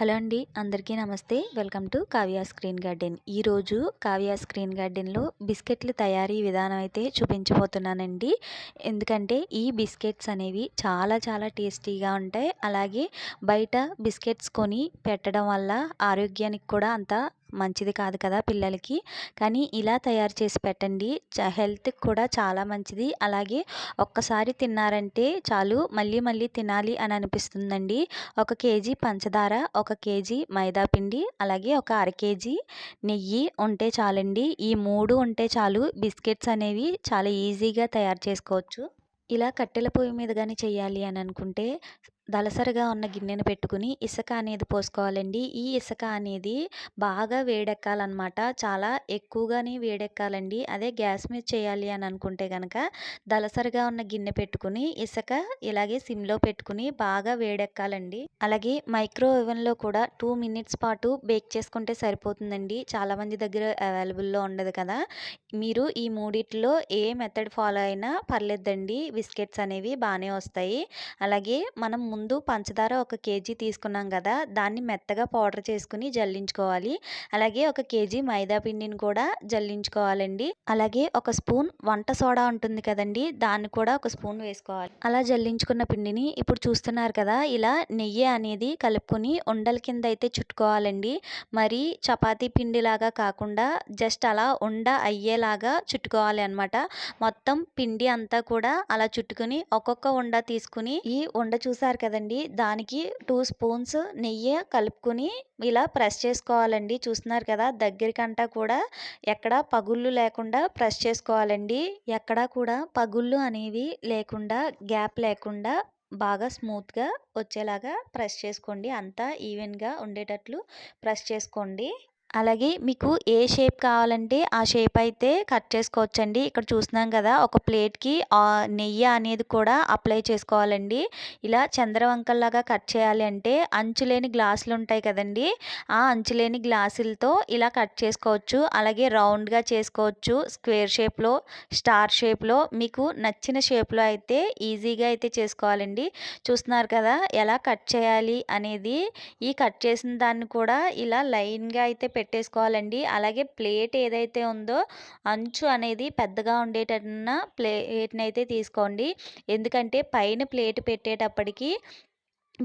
Hello అండి అందరికీ నమస్తే. Welcome to Kavya screen garden. ఈరోజు కావ్య స్క్రీన్ గార్డెన్లో బిస్కెట్లు తయారీ విధానం అయితే చూపించబోతున్నానండి. ఎందుకంటే ఈ బిస్కెట్స్ అనేవి చాలా చాలా టేస్టీగా ఉంటాయి. అలాగే బయట బిస్కెట్స్ కొని పెట్టడం వల్ల ఆరోగ్యానికి కూడా అంత మంచిది కాదు కదా పిల్లలకి. కానీ ఇలా తయారు చేసి పెట్టండి. హెల్త్కి కూడా చాలా మంచిది. అలాగే ఒక్కసారి తిన్నారంటే చాలు మళ్ళీ మళ్ళీ తినాలి అని అనిపిస్తుందండి. ఒక కేజీ పంచదార ఒక కేజీ మైదా పిండి అలాగే ఒక అర కేజీ నెయ్యి ఉంటే చాలండి. ఈ మూడు ఉంటే చాలు బిస్కెట్స్ అనేవి చాలా ఈజీగా తయారు చేసుకోవచ్చు. ఇలా కట్టెల పొయ్యి మీద కానీ చేయాలి అని అనుకుంటే దలసరిగా ఉన్న గిన్నెను పెట్టుకుని ఇసుక అనేది పోసుకోవాలండి. ఈ ఇసుక అనేది బాగా వేడెక్కాలన్నమాట. చాలా ఎక్కువగానే వేడెక్కాలండి. అదే గ్యాస్ మీద చేయాలి అని అనుకుంటే కనుక దలసరిగా ఉన్న గిన్నె పెట్టుకుని ఇసుక ఇలాగే సిమ్లో పెట్టుకుని బాగా వేడెక్కాలండి. అలాగే మైక్రో ఓవెన్లో కూడా టూ మినిట్స్ పాటు బేక్ చేసుకుంటే సరిపోతుందండి. చాలామంది దగ్గర అవైలబుల్లో ఉండదు కదా. మీరు ఈ మూడిట్లో ఏ మెథడ్ ఫాలో అయినా పర్లేదండి. బిస్కెట్స్ అనేవి బాగానే వస్తాయి. అలాగే మనం ముందు పంచదార ఒక కేజీ తీసుకున్నాం కదా దాన్ని మెత్తగా పౌడర్ చేసుకుని జల్లించుకోవాలి. అలాగే ఒక కేజీ మైదా పిండిని కూడా జల్లించుకోవాలండి. అలాగే ఒక స్పూన్ వంట సోడా ఉంటుంది కదండి దాన్ని కూడా ఒక స్పూన్ వేసుకోవాలి. అలా జల్లించుకున్న పిండిని ఇప్పుడు చూస్తున్నారు కదా ఇలా నెయ్యి అనేది కలుపుకొని ఉండల కింద అయితే చుట్టుకోవాలండి. మరి చపాతీ పిండిలాగా కాకుండా జస్ట్ అలా ఉండ అయ్యేలాగా చుట్టుకోవాలి అనమాట మొత్తం పిండి అంతా కూడా అలా చుట్టుకుని ఒక్కొక్క ఉండ తీసుకుని ఈ ఉండ చూసారు కదా కదండి! దానికి టూ స్పూన్స్ నెయ్యి కలుపుకొని ఇలా ప్రెస్ చేసుకోవాలండి. చూస్తున్నారు కదా! దగ్గరికంటా కూడా ఎక్కడ పగుళ్ళు లేకుండా ప్రెస్ చేసుకోవాలండి. ఎక్కడా కూడా పగుళ్ళు అనేవి లేకుండా గ్యాప్ లేకుండా బాగా స్మూత్గా వచ్చేలాగా ప్రెస్ చేసుకోండి. అంతా ఈవెన్గా ఉండేటట్లు ప్రెస్ చేసుకోండి. అలాగే మీకు ఏ షేప్ కావాలంటే ఆ షేప్ అయితే కట్ చేసుకోవచ్చండి. ఇక్కడ చూస్తున్నాం కదా ఒక ప్లేట్కి నెయ్యి అనేది కూడా అప్లై చేసుకోవాలండి. ఇలా చంద్రవంకల్లాగా కట్ చేయాలి అంటే అంచులేని గ్లాసులు ఉంటాయి కదండి ఆ అంచులేని గ్లాసులతో ఇలా కట్ చేసుకోవచ్చు. అలాగే రౌండ్గా చేసుకోవచ్చు. స్క్వేర్ షేప్లో స్టార్ షేప్లో మీకు నచ్చిన షేప్లో అయితే ఈజీగా అయితే చేసుకోవాలండి. చూస్తున్నారు కదా ఎలా కట్ చేయాలి అనేది ఈ కట్ చేసిన దాన్ని కూడా ఇలా లైన్గా అయితే పెట్టేసుకోవాలండి. అలాగే ప్లేట్ ఏదైతే ఉందో అంచు అనేది పెద్దగా ఉండేటన్న ప్లేట్ని అయితే తీసుకోండి. ఎందుకంటే పైన ప్లేట్ పెట్టేటప్పటికి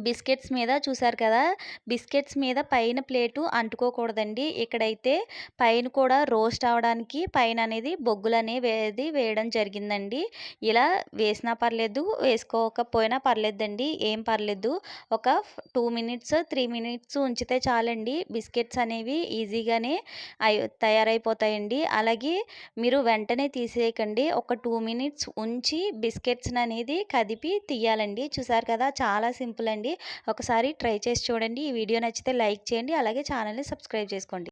బిస్కెట్స్ మీద చూసారు కదా! బిస్కెట్స్ మీద పైన ప్లేటు అంటుకోకూడదండి. ఇక్కడైతే పైన కూడా రోస్ట్ అవడానికి పైన అనేది బొగ్గులు అనేవి వేయడం జరిగిందండి. ఇలా వేసినా పర్లేదు వేసుకోకపోయినా పర్లేదండి. ఏం పర్లేదు. ఒక టూ మినిట్స్ త్రీ మినిట్స్ ఉంచితే చాలండి. బిస్కెట్స్ అనేవి ఈజీగానే తయారైపోతాయండి. అలాగే మీరు వెంటనే తీసేయకండి. ఒక టూ మినిట్స్ ఉంచి బిస్కెట్స్ అనేది కదిపి తీయాలండి. చూసారు కదా! చాలా సింపుల్ అండి. ఒకసారి ట్రై చేసి చూడండి. ఈ వీడియో నచ్చితే లైక్ చేయండి. అలాగే ఛానల్ని సబ్స్క్రైబ్ చేసుకోండి.